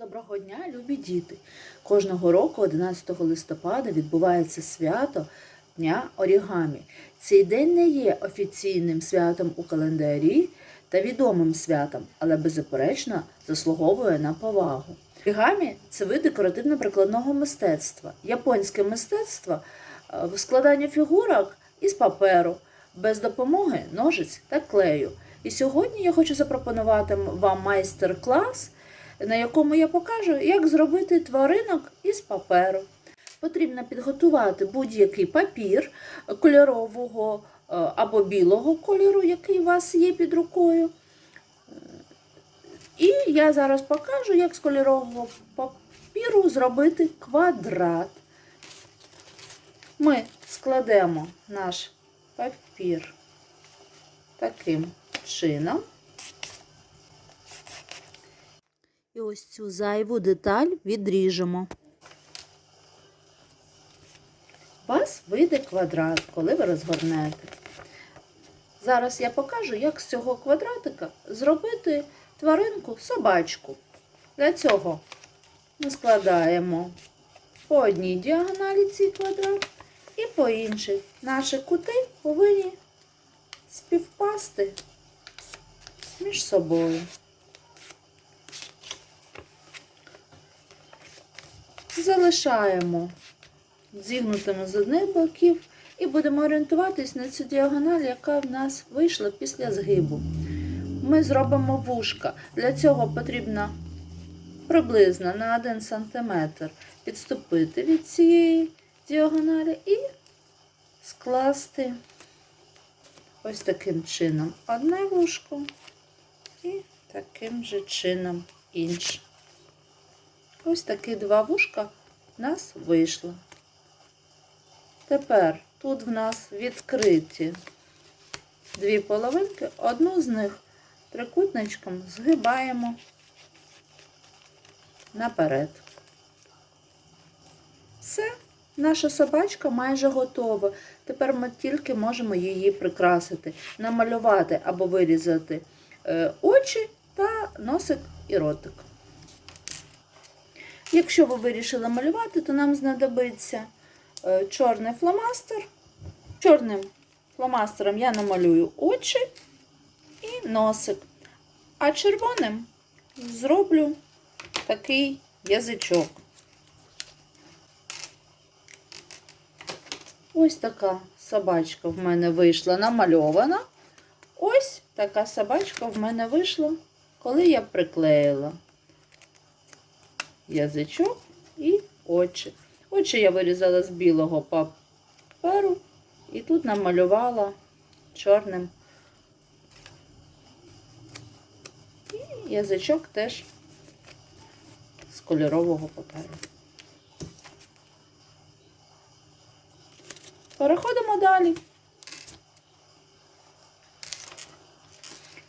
Доброго дня, любі діти! Кожного року, 11 листопада, відбувається свято Дня Орігамі. Цей день не є офіційним святом у календарі та відомим святом, але беззаперечно заслуговує на повагу. Орігамі – це вид декоративно-прикладного мистецтва, японське мистецтво е, в складанні фігурок із паперу, без допомоги ножиць та клею. І сьогодні я хочу запропонувати вам майстер-клас на якому я покажу, як зробити тваринок із паперу. Потрібно підготувати будь-який папір кольорового е, або білого кольору, який у вас є під рукою. І я зараз покажу, як з кольорового папіру зробити квадрат. Ми складемо наш папір таким чином. І ось цю зайву деталь відріжемо. У вас вийде квадрат, коли ви розгорнете. Зараз я покажу, як з цього квадратика зробити тваринку собачку. Для цього ми складаємо по одній діагоналі цей квадрат і по іншій. Наші кути повинні співпасти між собою. Залишаємо зігнутими з одних боків і будемо орієнтуватись на цю діагональ, яка в нас вийшла після згибу. Ми зробимо вушка. Для цього потрібно приблизно на 1 см підступити від цієї діагоналі і скласти ось таким чином одне вушко і таким же чином інше. Ось такі два вушка в нас вийшло. Тепер тут в нас відкриті дві половинки, одну з них трикутничком згибаємо наперед. Все, наша собачка майже готова. Тепер ми тільки можемо її прикрасити, намалювати або вирізати е, очі та носик і ротик. Якщо ви вирішили малювати, то нам знадобиться е, чорний фломастер. Чорним фломастером я намалюю очі і носик, а червоним зроблю такий язичок. Ось така собачка в мене вийшла намальована. Ось така собачка в мене вийшла, коли я приклеїла язичок і очі. Очі я вирізала з білого паперу і тут намалювала чорним. І язичок теж з кольорового паперу. Переходимо далі.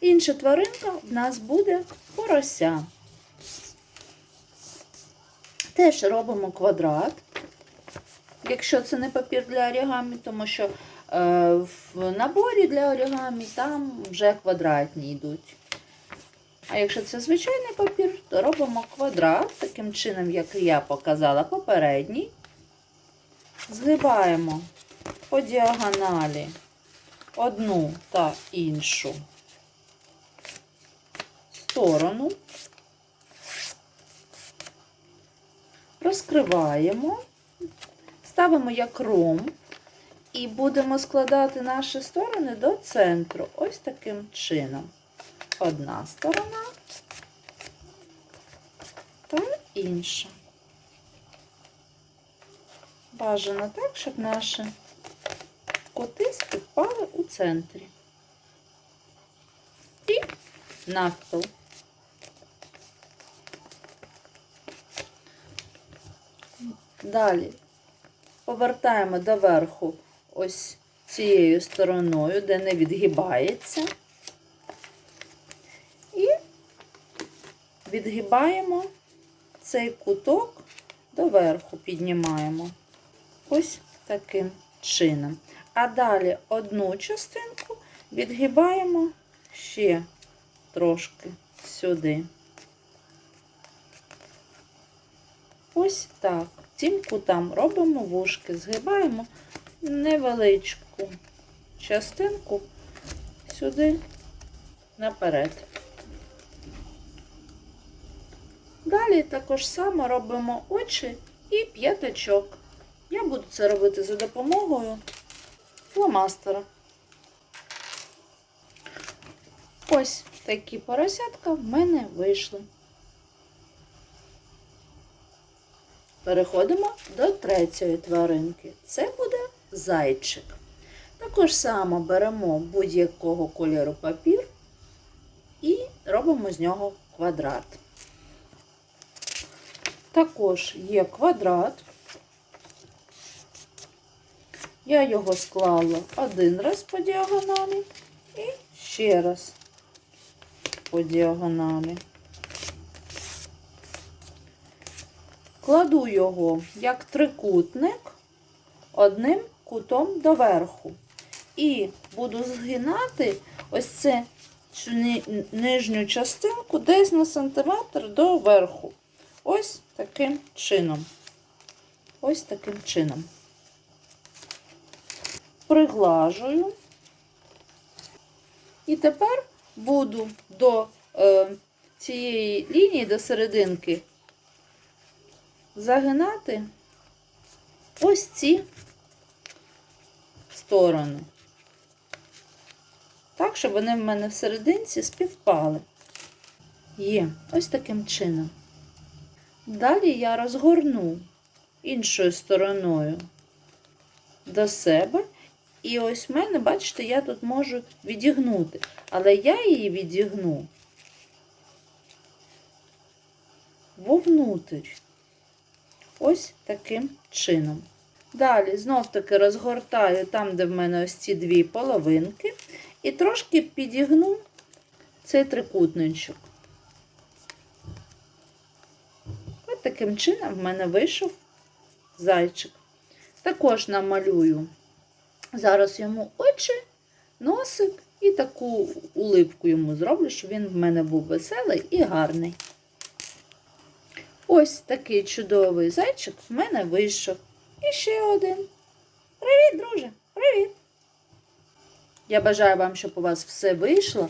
Інша тваринка в нас буде порося. Теж робимо квадрат, якщо це не папір для орігамі, тому що е, в наборі для орігамі там вже квадратні йдуть. А якщо це звичайний папір, то робимо квадрат, таким чином, як я показала попередній. Згибаємо по діагоналі одну та іншу сторону. Розкриваємо, ставимо як ром і будемо складати наші сторони до центру. Ось таким чином. Одна сторона та інша. Бажано так, щоб наші коти співпали у центрі. І навпіл. Далі повертаємо доверху ось цією стороною, де не відгибається, і відгибаємо цей куток доверху, піднімаємо ось таким чином. А далі одну частинку відгибаємо ще трошки сюди. ось так. Цим кутам робимо вушки, згибаємо невеличку частинку сюди наперед. Далі також само робимо очі і п'ятачок. Я буду це робити за допомогою фломастера. Ось такі поросятка в мене вийшли. Переходимо до третьої тваринки. Це буде зайчик. Також само беремо будь-якого кольору папір і робимо з нього квадрат. Також є квадрат. Я його склала один раз по діагоналі і ще раз по діагоналі. Кладу його як трикутник одним кутом доверху. І буду згинати ось це цю нижню частинку десь на сантиметр до верху. Ось таким чином. Ось таким чином. Приглажую. І тепер буду до е, цієї лінії, до серединки, загинати ось ці сторони. Так, щоб вони в мене в серединці співпали. Є, ось таким чином. Далі я розгорну іншою стороною до себе. І ось в мене, бачите, я тут можу відігнути. Але я її відігну вовнутрь. Ось таким чином. Далі знов таки розгортаю там, де в мене ось ці дві половинки, і трошки підігну цей трикутничок. Ось таким чином в мене вийшов зайчик. Також намалюю зараз йому очі, носик і таку улипку йому зроблю, щоб він в мене був веселий і гарний. Ось такий чудовий зайчик в мене вийшов. І ще один. Привіт, друже! Привіт! Я бажаю вам, щоб у вас все вийшло.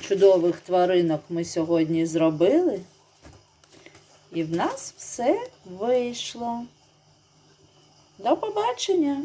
Чудових тваринок ми сьогодні зробили. І в нас все вийшло. До побачення!